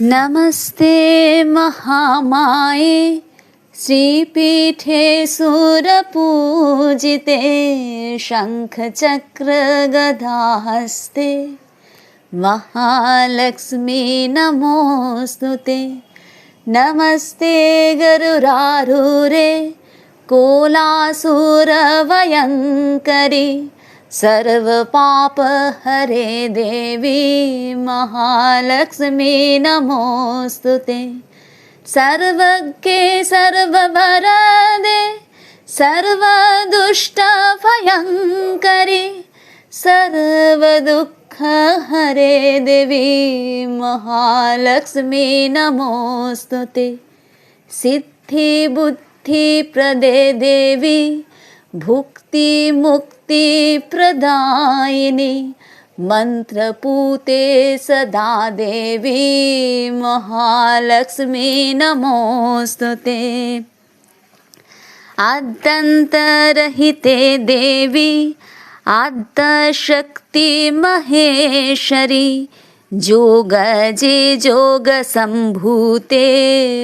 नमस्ते महामाये श्रीपीठे सुरपूजिते शङ्खचक्रगदाहस्ते महालक्ष्मी नमोऽस्तु ते नमस्ते गरुरारूरे कोलासुरभयङ्करी सर्वपापहरे देवी महालक्ष्मी नमोऽस्तु ते। सर्वज्ञे सर्ववरदे सर्वदुष्टभयङ्करी सर्वदुःखहरे देवी महालक्ष्मी नमोऽस्तु ते। सिद्धिबुद्धिप्रदे देवी भुक्तिमुक्तिप्रदायिनी मन्त्रपूते सदा देवी महालक्ष्मी नमोऽस्तु ते। आद्यन्तरहिते देवी, आद्यशक्तिमहेश्वरी, जोगजे जोगसम्भूते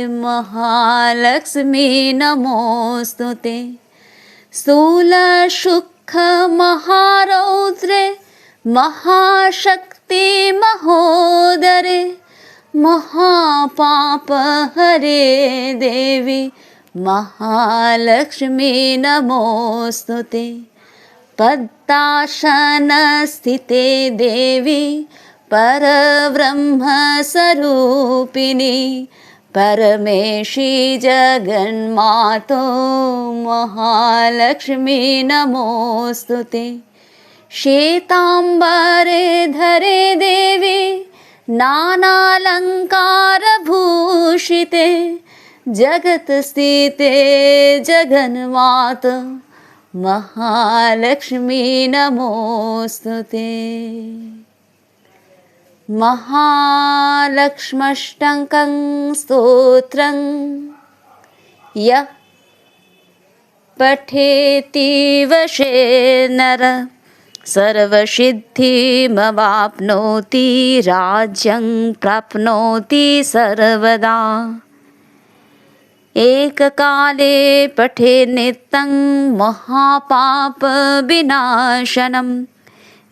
महालक्ष्मी नमोऽस्तु ते। स्थूलसुखमहारौद्रे महाशक्ति महोदरे महापापहरे देवी महालक्ष्मी नमोऽस्तु ते। पद्मासनस्थिते देवी परब्रह्मस्वरूपिणी परमेशी जगन्मातो महालक्ष्मी नमोऽस्तु ते। श्वेताम्बरे धरे देवी नानालङ्कारभूषिते। जगत्स्थिते जगन्मात महालक्ष्मी नमोऽस्तु ते महालक्ष्मष्टकं स्तोत्रं। यः पठेति वशे नर सर्वसिद्धिमवाप्नोति राज्यं प्राप्नोति सर्वदा। एककाले पठे नित्यं महापापविनाशनं।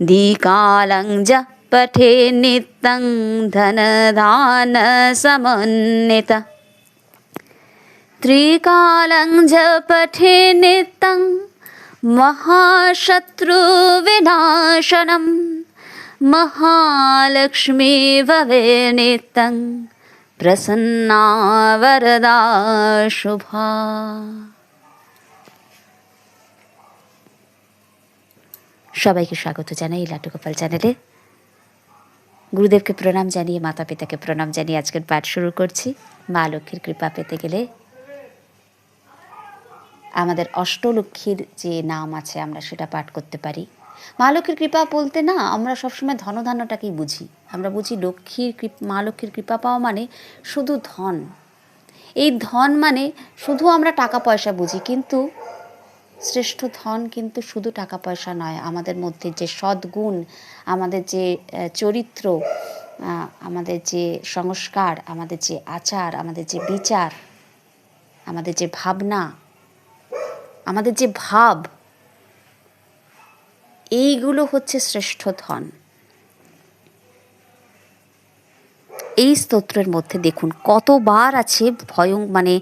द्विकालं ज पठे नित्यं धनदानसमन्वित त्रिकालं ज पठे नित्यं महाशत्रुविनाशनं महालक्ष्मी भवे नित्यं প্রসন্না বরদা শুভা সবাইকে স্বাগত জানাই লাটু গোপাল চ্যানেলে গুরুদেবকে প্রণাম জানিয়ে মাতা পিতাকে প্রণাম জানিয়ে আজকের পাঠ শুরু করছি। মা লক্ষ্মীর কৃপা পেতে গেলে আমাদের অষ্টলক্ষ্মীর যে নাম আছে, আমরা সেটা পাঠ করতে পারি। মা লক্ষ্মীর কৃপা বলতে না, আমরা সবসময় ধনধান্যটাকেই বুঝি। আমরা বুঝি লক্ষ্মীর মা লক্ষ্মীর কৃপা পাওয়া মানে শুধু ধন। এই ধন মানে শুধু আমরা টাকা পয়সা বুঝি, কিন্তু শ্রেষ্ঠ ধন কিন্তু শুধু টাকা পয়সা নয়, আমাদের মধ্যে যে সদ্গুণ, আমাদের যে চরিত্র আমাদের যে সংস্কার, আমাদের যে আচার, আমাদের যে বিচার, আমাদের যে ভাবনা, আমাদের যে ভাব, এইগুলো হচ্ছে শ্রেষ্ঠ ধন। এই স্তোত্রের মধ্যে দেখুন, কতবার আছে ভয়ং মানে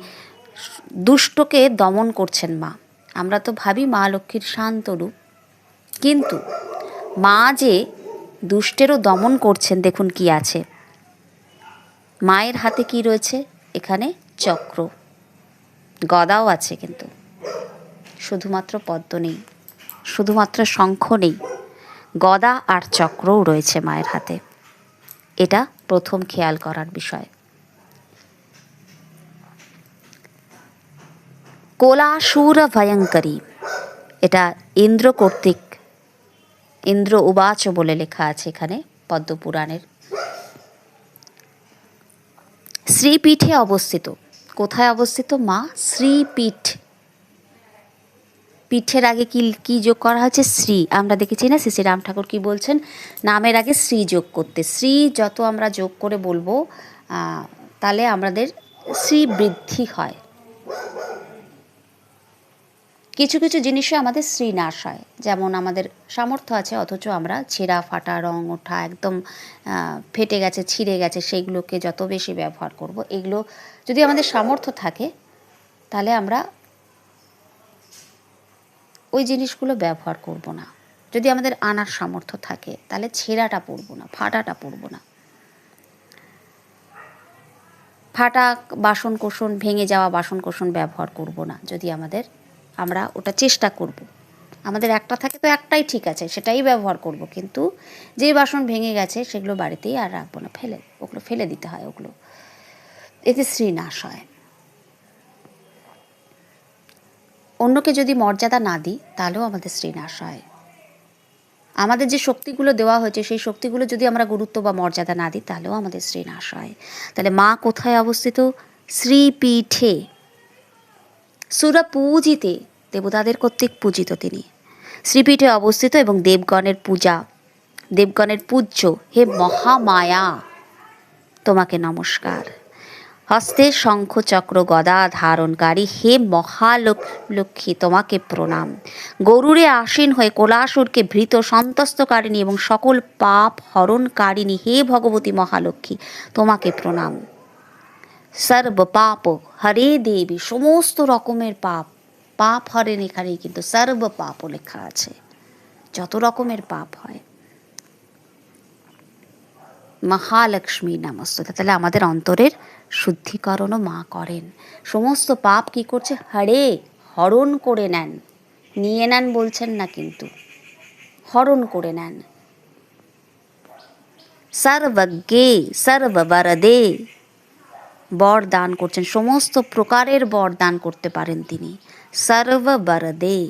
দুষ্টকে দমন করছেন মা। আমরা তো ভাবি মা লক্ষ্মীর শান্ত রূপ। কিন্তু মা যে দুষ্টেরও দমন করছেন, দেখুন কি আছে। মায়ের হাতে কি রয়েছে? এখানে চক্র। গদাও আছে কিন্তু। শুধুমাত্র পদ্ম নেই, শুধুমাত্র শঙ্খ নেই, গদা আর চক্রও রয়েছে মায়ের হাতে। এটা প্রথম খেয়াল করার বিষয়। কোলাসুর ভয়ঙ্করী এটা ইন্দ্র কর্তৃক ইন্দ্র উবাচ বলে লেখা আছে এখানে পদ্মপুরাণের শ্রীপীঠে অবস্থিত কোথায় অবস্থিত মা শ্রীপীঠ পিঠের আগে কি কি যোগ করা হচ্ছে শ্রী আমরা দেখেছি না শ্রী রাম ঠাকুর কি বলছেন? নামের আগে শ্রী যোগ করতে। শ্রী যত আমরা যোগ করে বলব তাহলে আমাদের শ্রী বৃদ্ধি হয়। কিছু কিছু জিনিসে আমাদের শ্রীনাশ হয়। যেমন আমাদের সামর্থ্য আছে, অথচ আমরা ছেঁড়া, ফাটা রং, ওঠা একদম ফেটে গেছে, ছিঁড়ে গেছে সেইগুলোকে যত বেশি ব্যবহার করব, এগুলো যদি আমাদের সামর্থ্য থাকে, তাহলে আমরা ওই জিনিসগুলো ব্যবহার করব না। যদি আমাদের আনার সামর্থ্য থাকে, তাহলে ছেঁড়াটা পরবো না, ফাটাটা পরবো না। ফাটা বাসন কোসন ভেঙে যাওয়া বাসন কোসন ব্যবহার করব না, যদি আমাদের আমরা ওটা চেষ্টা করব। আমাদের একটা থাকে তো একটাই ঠিক আছে, সেটাই ব্যবহার করব। কিন্তু যে বাসন ভেঙে গেছে সেগুলো বাড়িতেই আর রাখব না। ফেলে, ওগুলো ফেলে দিতে হয় ওগুলো। এতে শ্রীনাশ হয়। অন্যকে যদি মর্যাদা না দিই, তাহলেও আমাদের শ্রীনাশ হয়। আমাদের যে শক্তিগুলো দেওয়া হয়েছে, সেই শক্তিগুলো যদি আমরা গুরুত্ব বা মর্যাদা না দিই, তাহলেও আমাদের শ্রী নাশ হয়। তাহলে মা কোথায় অবস্থিত? শ্রীপীঠে। সুরা পূজিতে, দেবতাদের কর্তৃক পূজিত তিনি। শ্রীপীঠে অবস্থিত এবং দেবগণের পূজা, দেবগণের পূজ্য, হে মহামায়া, তোমাকে নমস্কার। হস্তে শঙ্খ চক্র গদা ধারণকারী, হে মহালক্ষ্মী, তোমাকে প্রণাম। গরুরে আসীন হয়ে কোলাসুরকে ভৃত সন্তস্তকারিণী এবং সকল পাপ হরণকারিণী, হে ভগবতী মহালক্ষ্মী, তোমাকে প্রণাম। সর্ব পাপ হরে দেবী, সমস্ত রকমের পাপ। পাপ হরেন এখানে কিন্তু সর্ব পাপও লেখা আছে। যত রকমের পাপ হয়। মহালক্ষ্মী নমস্তে। তাহলে আমাদের অন্তরের শুদ্ধিকরণও মা করেন। সমস্ত পাপ কি করছে? হরে, হরণ করে নেন। নিয়ে নেন বলছেন না কিন্তু। হরণ করে নেন। সর্বজ্ঞে, সর্ববরদে বর দান করছেন, সমস্ত প্রকারের বর দান করতে পারেন তিনি। সর্ববরদে,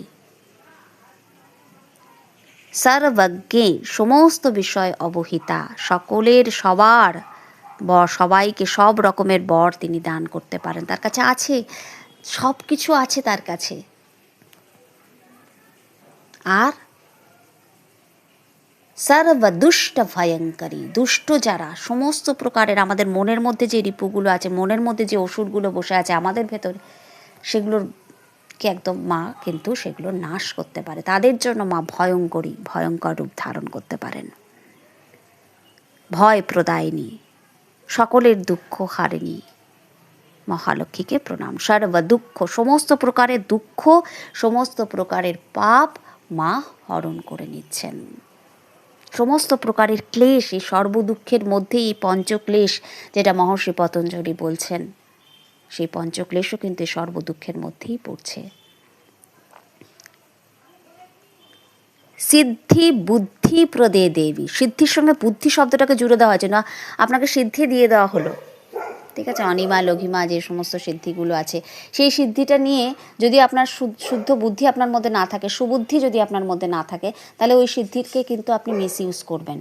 সর্বজ্ঞে, সমস্ত বিষয় অবহিতা, সকলের সবার বর, সবাইকে সব রকমের বর তিনি দান করতে পারেন। তার কাছে আছে সব কিছু আছে তার কাছে। আর সর্বদুষ্ট ভয়ঙ্করী দুষ্ট যারা, সমস্ত প্রকারের আমাদের মনের মধ্যে যে রিপুগুলো আছে, মনের মধ্যে যে ওষুধগুলো বসে আছে আমাদের ভেতরে সেগুলোর কে একদম মা কিন্তু সেগুলো নাশ করতে পারে। তাদের জন্য মা ভয়ঙ্করী, ভয়ঙ্কর রূপ ধারণ করতে পারেন। ভয় প্রদায়িনী, সকলের দুঃখ হারেনি মহালক্ষ্মীকে প্রণাম। সর্ব দুঃখ সমস্ত প্রকারের দুঃখ, সমস্ত প্রকারের পাপ মা হরণ করে নিচ্ছেন। সমস্ত প্রকারের ক্লেশ, এই সর্বদুঃখের মধ্যে এই পঞ্চক্লেশ যেটা মহর্ষি পতঞ্জলি বলছেন, সেই পঞ্চক্লেশও কিন্তু এই সর্বদুঃখের মধ্যেই পড়ছে। সিদ্ধি বুদ্ধি প্রদে দেবী। সিদ্ধির সঙ্গে বুদ্ধি শব্দটাকে জুড়ে দেওয়া হয়েছে না, আপনাকে সিদ্ধি দিয়ে দেওয়া হলো। ঠিক আছে, অনিমা লঘিমা যে সমস্ত সিদ্ধিগুলো আছে, সেই সিদ্ধিটা নিয়ে যদি আপনার শুদ্ধ বুদ্ধি আপনার মধ্যে না থাকে, সুবুদ্ধি যদি আপনার মধ্যে না থাকে, তাহলে ওই সিদ্ধিকে কিন্তু আপনি মিস ইউজ করবেন,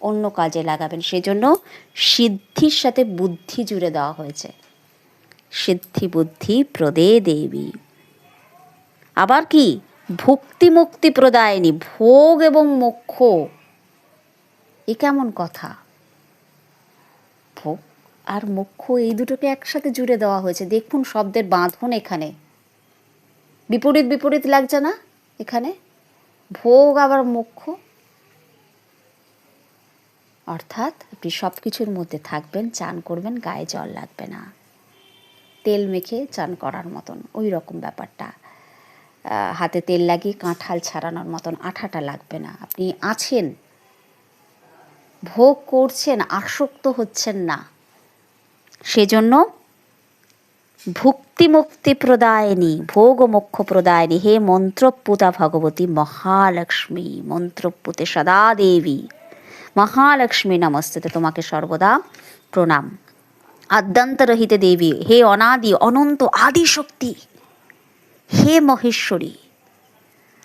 অন্য কাজে লাগাবেন। সেজন্য সিদ্ধির সাথে বুদ্ধি জুড়ে দেওয়া হয়েছে। সিদ্ধি বুদ্ধি প্রদে দেবী। আবার কি? ভক্তি মুক্তি প্রদায়নী, ভোগ এবং মোক্ষ। এ কেমন কথা? আর মোক্ষ এই দুটোকে একসাথে জুড়ে দেওয়া হয়েছে। দেখুন শব্দের বাঁধন এখানে। বিপরীত বিপরীত লাগছে না এখানে? ভোগ আবার মোক্ষ অর্থাৎ আপনি সব কিছুর মধ্যে থাকবেন, চান করবেন, গায়ে জল লাগবে না। তেল মেখে চান করার মতন, ওই রকম ব্যাপারটা। হাতে তেল লাগিয়ে কাঁঠাল ছাড়ানোর মতন আঠাটা লাগবে না। আপনি আছেন। ভোগ করছেন, আসক্ত হচ্ছেন না। সেজন্য ভুক্তি মুক্তি প্রদায়নী ভোগ মোক্ষ প্রদায়নী হে মন্ত্রপুতা ভগবতী মহালক্ষ্মী, মন্ত্রপুতে সদা দেবী মহালক্ষ্মী নমস্তে তোমাকে সর্বদা প্রণাম। আদ্যান্তরহিত দেবী, হে অনাদি, অনন্ত আদি শক্তি হে মহেশ্বরী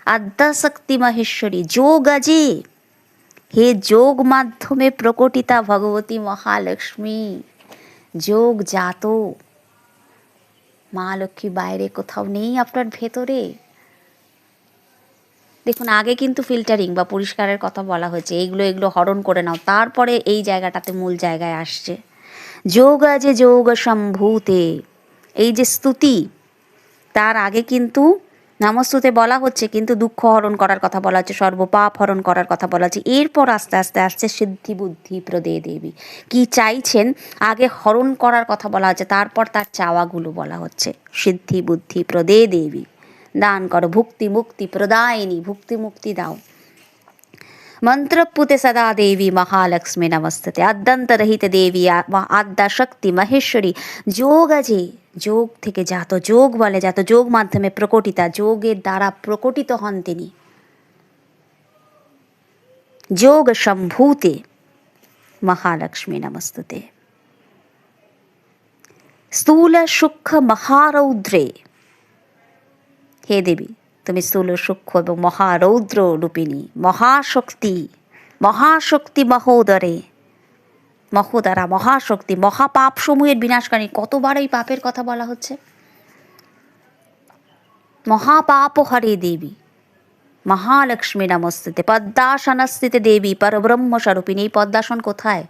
আদ্যাশক্তি মহেশ্বরী যোগ আজে হে যোগ মাধ্যমে প্রকটিতা ভগবতী মহালক্ষ্মী। যোগ জাত মা লক্ষ্মী বাইরে কোথাও নেই আপনার ভেতরে। দেখুন, আগে কিন্তু ফিল্টারিং বা পরিষ্কারের কথা বলা হয়েছে এইগুলো এগুলো হরণ করে নাও, তারপরে এই জায়গাটাতে মূল জায়গায় আসছে। যোগ যে যোগ সম্ভূতে, এই যে স্তুতি, তার আগে কিন্তু নামস্তুতে বলা হচ্ছে, কিন্তু দুঃখ হরণ করার কথা বলা হচ্ছে, সর্বপাপ হরণ করার কথা বলা হচ্ছে। এরপর আস্তে আস্তে আসছে সিদ্ধি বুদ্ধি প্রদে দেবী। কি চাইছেন? আগে হরণ করার কথা বলা হচ্ছে, তারপর তার চাওয়াগুলো বলা হচ্ছে। সিদ্ধি বুদ্ধি প্রদে দেবী। দান করো, ভুক্তি মুক্তি প্রদায়নি, ভুক্তি মুক্তি দাও। মন্ত্রপুতে সদা দেবী মহালক্ষ্মী ನಮಸ್ತತೆ ಅದ್ದಂತರಹಿತ দেবী আদ্যাশক্তি মহেশ্বরী। যোগ যে যোগ থেকে জাত যোগ বলে জাত যোগ মাধ্যমে প্রকটিতা, যোগের দ্বারা প্রকটিত হন তিনি। যোগ সম্ভূতে মহালক্ষ্মী নমস্তুতে। স্থূল সূক্ষ্ম মহারৌদ্রে। হে দেবী, তুমি স্থূল সূক্ষ্ম এবং মহারৌদ্র রূপিণী, মহাশক্তি মহাশক্তি মহোদরে। মহোদরা মহাশক্তি মহাপাপ সমূহের বিনাশকারী কতবার এই পাপের কথা বলা হচ্ছে? মহাপাপ হরে দেবী, মহালক্ষ্মী নমস্তুতে, পদ্মাসনস্থিতে দেবী পরব্রহ্ম স্বরূপিণী পদ্মাসন কোথায়?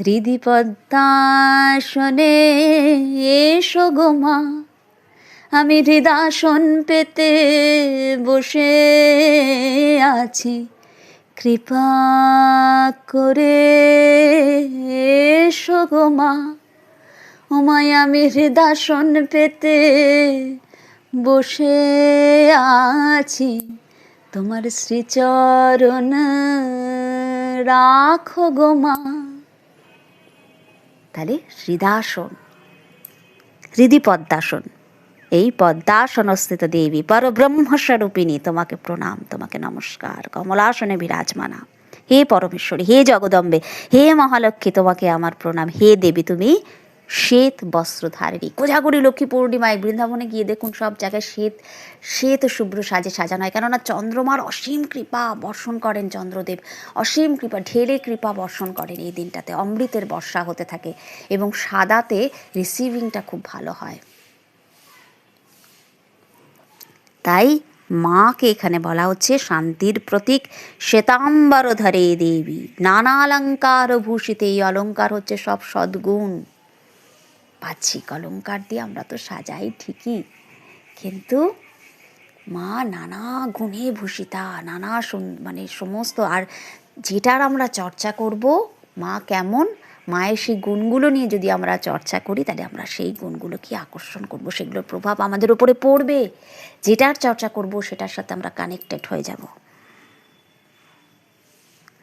হৃদি পদ্মাসনে এসো গো মা, আমি হৃদাসন পেতে বসে আছি। কৃপা করে এসো গো মা। ওমায় আমি হৃদাসন পেতে বসে আছি। তোমার শ্রীচরণ রাখো গো মা। তাহলে হৃদাসন হৃদি পদ্মাসন এই পদ্মাসনস্থিত দেবী পরব্রহ্মস্বরূপিণী, তোমাকে প্রণাম, তোমাকে নমস্কার। কমলাসনে বিরাজমানা। হে পরমেশ্বরী, হে জগদম্বে, হে মহালক্ষ্মী, তোমাকে আমার প্রণাম। হে দেবী, তুমি শ্বেত বস্ত্রধারিণী। কোজাগরী লক্ষ্মী পূর্ণিমায় বৃন্দাবনে গিয়ে দেখুন সব জায়গায় শ্বেত শ্বেত শুভ্র সাজে সাজানো হয়। কেননা চন্দ্রমার অসীম কৃপা বর্ষণ করেন চন্দ্রদেব। অসীম কৃপা, ঢেলে কৃপা বর্ষণ করেন এই দিনটাতে। অমৃতের বর্ষা হতে থাকে এবং সাদাতে রিসিভিংটা খুব ভালো হয়। তাই মাকে এখানে বলা হচ্ছে শান্তির প্রতীক শ্বেতাম্বর ধরে দেবী। নানা অলঙ্কার ভূষিত এই অলঙ্কার হচ্ছে সব সদ্গুণ। বাহ্যিক অলঙ্কার দিয়ে আমরা তো সাজাই ঠিকই। কিন্তু মা নানা গুণে ভূষিতা, নানা মানে সমস্ত আর যেটার আমরা চর্চা করব, মা কেমন? মায়ের সেই গুণগুলো নিয়ে যদি আমরা চর্চা করি, তাহলে আমরা সেই গুণগুলোকে আকর্ষণ করব। সেগুলোর প্রভাব আমাদের উপরে পড়বে। যেটার চর্চা করব, সেটার সাথে আমরা কানেক্টেড হয়ে যাব।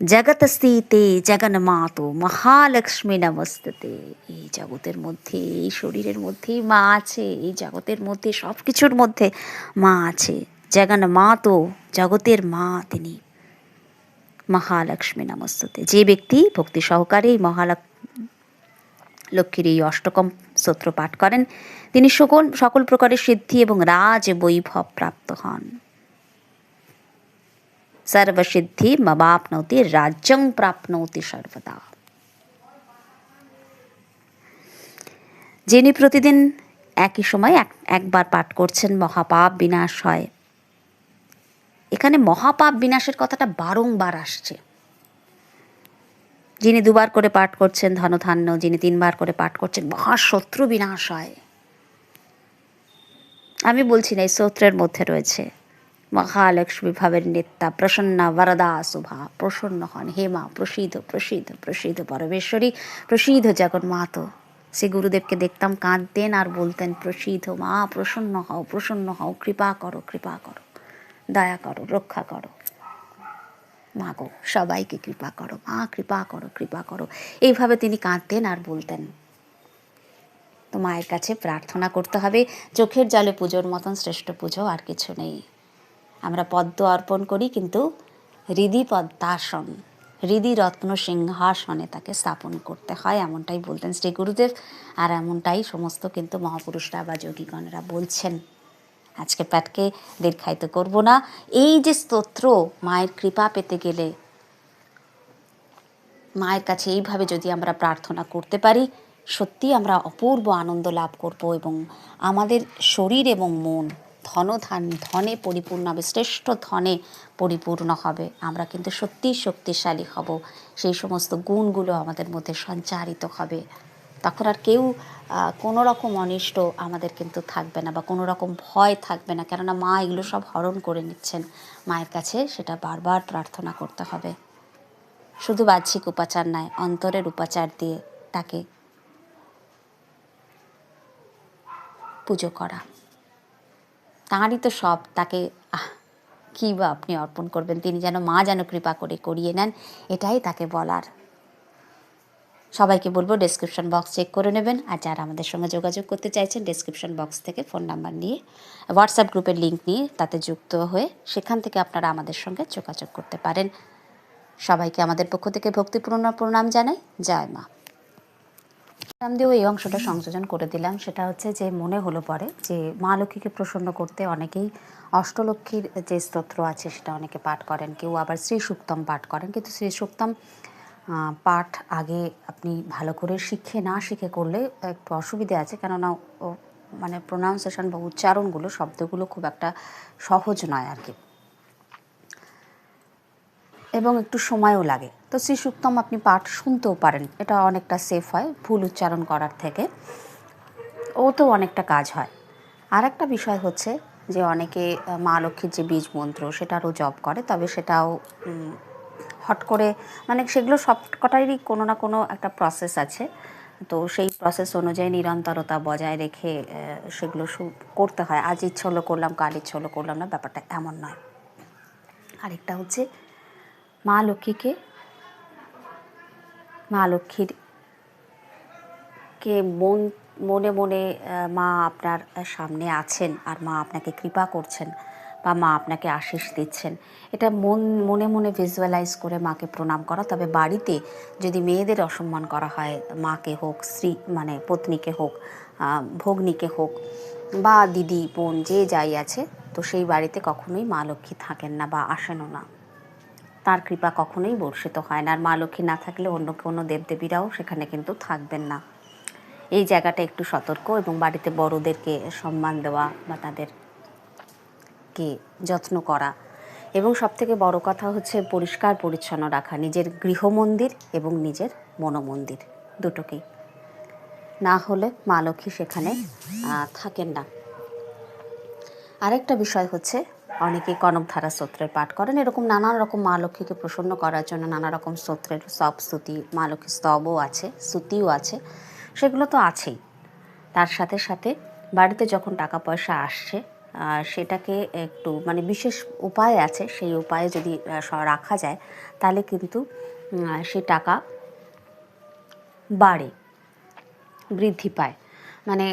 জগতস্থিতে জগন্মাতো মহালক্ষ্মী নমস্তে এই জগতের মধ্যে, এই শরীরের মধ্যেই মা আছে, এই জগতের মধ্যে সব কিছুর মধ্যে মা আছে। জগন্মাতো জগতের মা তিনি। মহালক্ষ্মী নমস্তে যে ব্যক্তি ভক্তি সহকারে এই মহালক লক্ষ্মীর এই অষ্টকম স্তোত্র পাঠ করেন। তিনি সকল সকল প্রকারের সিদ্ধি এবং রাজ বৈভব প্রাপ্ত হন। সর্বসিদ্ধি মবাপ্নৌতি রাজ্যং প্রাপ্নৌতি সর্বদা। যিনি প্রতিদিন একই সময় এক, একবার পাঠ করছেন, মহাপাপ বিনাশ হয়। এখানে মহাপাপ বিনাশের কথাটা বারংবার আসছে। যিনি দুবার করে পাঠ করছেন, ধনধান্য, যিনি তিনবার করে পাঠ করছেন, মহাশত্রু বিনাশ হয়। আমি বলছি না, এই স্তোত্রের মধ্যে রয়েছে, মহালক্ষ্মী ভাবের নেতা প্রসন্না বরদা শুভা, প্রসন্ন হন হেমা, প্রসিদ্ধ প্রসিদ্ধ প্রসিদ্ধ পরমেশ্বরী, প্রসিদ্ধ জগন্মাত। সে গুরুদেবকে দেখতাম কাঁদতেন আর বলতেন, প্রসিদ্ধ মা, প্রসন্ন হও প্রসন্ন হও, কৃপা করো কৃপা করো, দয়া করো, রক্ষা করো। মা গো সবাইকে কৃপা করো, মা, কৃপা করো কৃপা করো। এইভাবে তিনি কাঁদতেন আর বলতেন, তো মায়ের কাছে প্রার্থনা করতে হবে, চোখের জলে পুজোর মতন শ্রেষ্ঠ পুজো আর কিছু নেই। আমরা পদ্ম অর্পণ করি, কিন্তু হৃদি পদ্মাসন হৃদি রত্ন সিংহাসনে তাকে স্থাপন করতে হয়। এমনটাই বলতেন শ্রী গুরুদেব আর এমনটাই সমস্ত কিন্তু মহাপুরুষরা বা যোগীগণরা বলছেন। আজকে প্যাটকে দীর্ঘায়িত করব না। এই যে স্তোত্র মায়ের কৃপা পেতে গেলে, মায়ের কাছে এইভাবে যদি আমরা প্রার্থনা করতে পারি, সত্যি আমরা অপূর্ব আনন্দ লাভ করব এবং আমাদের শরীর এবং মন ধন, ধান পরিপূর্ণ হবে, শ্রেষ্ঠ ধনে পরিপূর্ণ হবে। আমরা কিন্তু সত্যিই শক্তিশালী হব। সেই সমস্ত গুণগুলো আমাদের মধ্যে সঞ্চারিত হবে। তখন আর কেউ কোনো রকম অনিষ্ট আমাদের কিন্তু থাকবে না বা কোনো রকম ভয় থাকবে না। কেননা মা এগুলো সব হরণ করে নিচ্ছেন। মায়ের কাছে সেটা বারবার প্রার্থনা করতে হবে। শুধু বাহ্যিক উপাচার নয়, অন্তরের উপাচার দিয়ে তাকে পুজো করা। তাঁরই তো সব, তাকে কী বা আপনি অর্পণ করবেন। তিনি যেন মা যেন কৃপা করে করিয়ে নেন, এটাই তাকে বলার সবাইকে বলব ডেসক্রিপশন বক্স চেক করে নেবেন। আর যারা আমাদের সঙ্গে যোগাযোগ করতে চাইছেন ডেসক্রিপশন বক্স থেকে ফোন নাম্বার নিয়ে হোয়াটসঅ্যাপ গ্রুপের লিঙ্ক নিয়ে তাতে যুক্ত হয়ে সেখান থেকে আপনারা আমাদের সঙ্গে যোগাযোগ করতে পারেন। সবাইকে আমাদের পক্ষ থেকে ভক্তিপূর্ণ প্রণাম জানাই। জয় মা। নাম দিয়েও এই অংশটা সংযোজন করে দিলাম। সেটা হচ্ছে যে মনে হলো পরে যে মা লক্ষ্মীকে প্রসন্ন করতে অনেকেই অষ্টলক্ষ্মীর যে স্তোত্র আছে সেটা অনেকে পাঠ করেন। কেউ আবার শ্রী সুক্তম পাঠ করেন। কিন্তু শ্রী সুক্তম পাঠ আগে আপনি ভালো করে শিখে না শিখে করলে একটু অসুবিধে আছে। কেননা মানে প্রোনাউন্সিয়েশন বা উচ্চারণগুলো, শব্দগুলো খুব একটা সহজ নয় আর কি এবং একটু সময়ও লাগে। তো শ্রী সুক্তম আপনি পাঠ শুনতেও পারেন। এটা অনেকটা সেফ হয় ভুল উচ্চারণ করার থেকে। ও তো অনেকটা কাজ হয়। আর একটা বিষয় হচ্ছে যে, অনেকে মা লক্ষ্মীর যে বীজ মন্ত্র, সেটারও জব করে। তবে সেটাও হট করে মানে সেগুলো সব কটারই কোনো না কোনো একটা প্রসেস আছে। তো সেই প্রসেস অনুযায়ী নিরন্তরতা বজায় রেখে সেগুলো করতে হয়। আজ ইচ্ছে হলো করলাম, কাল ইচ্ছে হলো করলাম না, ব্যাপারটা এমন নয়। আরেকটা হচ্ছে মা লক্ষ্মীকে, মা লক্ষ্মীর কে মন, মনে মনে মা আপনার সামনে আছেন আর মা আপনাকে কৃপা করছেন। বা মা আপনাকে আশিস দিচ্ছেন। এটা মন, মনে মনে ভিজুয়ালাইজ করে মাকে প্রণাম করা। তবে বাড়িতে যদি মেয়েদের অসম্মান করা হয়, মাকে হোক, স্ত্রী মানে পত্নীকে হোক ভগ্নীকে হোক, বা দিদি, বোন, যে যাই আছে, তো সেই বাড়িতে কখনোই মা লক্ষ্মী থাকেন না বা আসেনও না। তার কৃপা কখনোই বর্ষিত হয় না। আর মা লক্ষ্মী না থাকলে অন্য কোনো দেবদেবীরাও সেখানে কিন্তু থাকবেন না। এই জায়গাটা একটু সতর্ক এবং বাড়িতে বড়দেরকে সম্মান দেওয়া বা তাদেরকে যত্ন করা। এবং সবথেকে বড় কথা হচ্ছে পরিষ্কার পরিচ্ছন্ন রাখা, নিজের গৃহমন্দির এবং নিজের মনোমন্দির দুটোকেই। না হলে মা লক্ষ্মী সেখানে থাকেন না। আরেকটা বিষয় হচ্ছে অনেকে কনকধারা স্তোত্রের পাঠ করেন। এরকম নানান রকম মা লক্ষ্মীকে প্রসন্ন করার জন্য নানা রকম স্তোত্রের সব স্তুতি, মা লক্ষ্মীর স্তবও আছে, স্তুতিও আছে, সেগুলো তো আছেই। তার সাথে সাথে বাড়িতে যখন টাকা পয়সা আসছে সেটাকে একটু মানে বিশেষ উপায় আছে, সেই উপায়ে যদি রাখা যায়, তাহলে কিন্তু সে টাকা বাড়ে, বৃদ্ধি পায়। মানে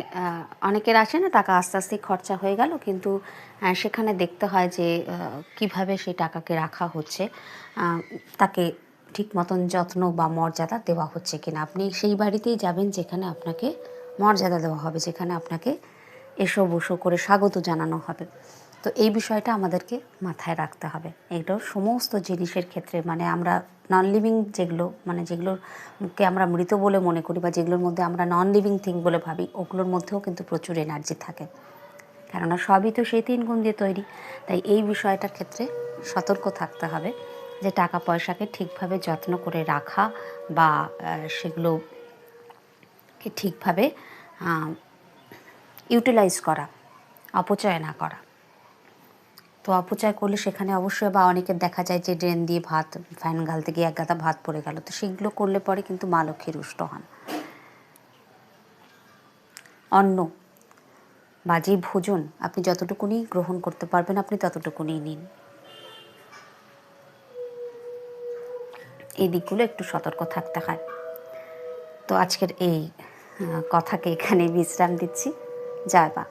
অনেকের আসে না, টাকা আস্তে আস্তে খরচা হয়ে গেল, কিন্তু সেখানে দেখতে হয় যে কীভাবে সেই টাকাকে রাখা হচ্ছে তাকে ঠিক মতন যত্ন বা মর্যাদা দেওয়া হচ্ছে কিনা। আপনি সেই বাড়িতেই যাবেন, যেখানে আপনাকে মর্যাদা দেওয়া হবে, যেখানে আপনাকে এসো বসো করে স্বাগত জানানো হবে। তো এই বিষয়টা আমাদেরকে মাথায় রাখতে হবে। এগুলো সমস্ত জিনিসের ক্ষেত্রে মানে আমরা নন লিভিং যেগুলো মানে যেগুলোকে আমরা মৃত বলে মনে করি বা যেগুলোর মধ্যে আমরা নন লিভিং থিং বলে ভাবি, ওগুলোর মধ্যেও কিন্তু প্রচুর এনার্জি থাকে। কেননা সবই তো সেই তিন গুণ দিয়ে তৈরি। তাই এই বিষয়টার ক্ষেত্রে সতর্ক থাকতে হবে যে টাকা পয়সাকে ঠিকভাবে যত্ন করে রাখা বা সেগুলোকে ঠিকভাবে ইউটিলাইজ করা, অপচয় না করা। তো অপচয় করলে সেখানে অবশ্যই বা অনেকের দেখা যায় যে ড্রেন দিয়ে ভাত, ফ্যান গালতে গিয়ে এক গাদা ভাত পড়ে গেল। তো সেগুলো করলে পরে কিন্তু মা লক্ষ্মী রুষ্ট হন। অন্ন, বা যে ভোজন আপনি যতটুকুনি গ্রহণ করতে পারবেন আপনি ততটুকুনি নিন। এই দিকগুলো একটু সতর্ক থাকতে হয়। তো আজকের এই কথাকে এখানে বিশ্রাম দিচ্ছি। জয় বা